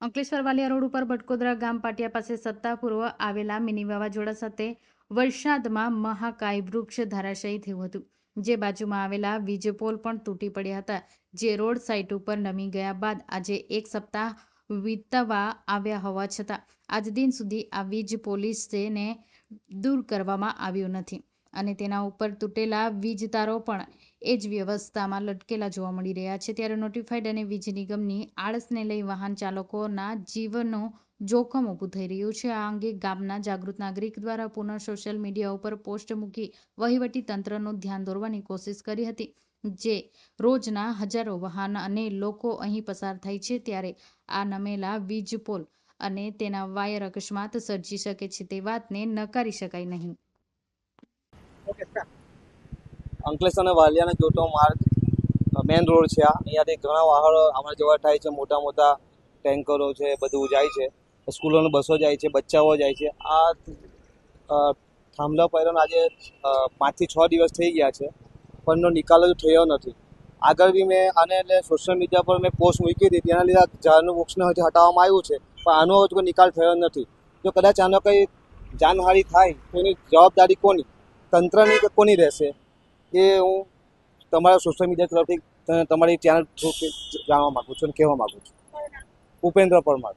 Ankleshwar Valia road ઉપર ભટકોદરા ગામ પાટિયા પાસે સત્તાપૂર્વ આવેલા મિની વાવાઝોડા સાથે વરસાદમાં મહાકાય વૃક્ષ ધરાશયી થયું હતું. જે બાજુમાં આવેલા વીજ પોલ પણ તૂટી પડ્યા હતા. જે રોડ સાઇટ ઉપર નમી ગયા બાદ આજે એક સપ્તાહ વીતવા આવ્યા હોવા છતાં આજ દિન સુધી આ વીજ પોલીસને દૂર કરવામાં આવ્યું નથી. અને તેના ઉપર તૂટેલા વીજ તારો પણ એ જ વ્યવસ્થામાં લટકેલા જોવા મળી રહ્યા છે. ત્યારે નોટિફાઈડ અને વીજ નિગમની આળસને લઈ વાહન ચાલકોના જીવનનું જોખમ ઊભું થઈ રહ્યું છે. આ અંગે ગામના જાગૃત નાગરિક દ્વારા પુનઃ સોશિયલ મીડિયા ઉપર પોસ્ટ મૂકી વહીવટી તંત્રનું ધ્યાન દોરવાની કોશિશ કરી હતી, જે રોજના હજારો વાહન અને લોકો અહીં પસાર થાય છે. ત્યારે આ નમેલા વીજ પોલ અને તેના વાયર અકસ્માત સર્જી શકે છે તે વાતને નકારી શકાય નહીં. અંકલેશ્વર અને વાલિયાને જોતો માર્ગ મેન રોડ છે આ. અહીંયાથી ઘણા વાહનો અમારે જવા થાય છે. મોટા મોટા ટેન્કરો છે, બધું જાય છે. સ્કૂલોની બસો જાય છે, બચ્ચાઓ જાય છે. આ થાંભલા પહેલાનો આજે પાંચથી છ દિવસ થઈ ગયા છે. પણ એનો નિકાલ જ થયો નથી. આગળ બી મેં આને એટલે સોશિયલ મીડિયા પર મેં પોસ્ટ મૂકી હતી તેના લીધે ઝાડનું વૃક્ષને હજી હટાવવામાં આવ્યું છે. પણ આનો હજુ નિકાલ થયો નથી. જો કદાચ આનો કંઈ જાનહાનિ થાય, તો એની જવાબદારી કોની? તંત્રની કે કોની રહેશે એ હું તમારા સોશિયલ મીડિયા તરફથી તમારી ચેનલ થ્રુ જાણવા માગું છું અને કહેવા માગું છું. ઉપેન્દ્ર પરમાર.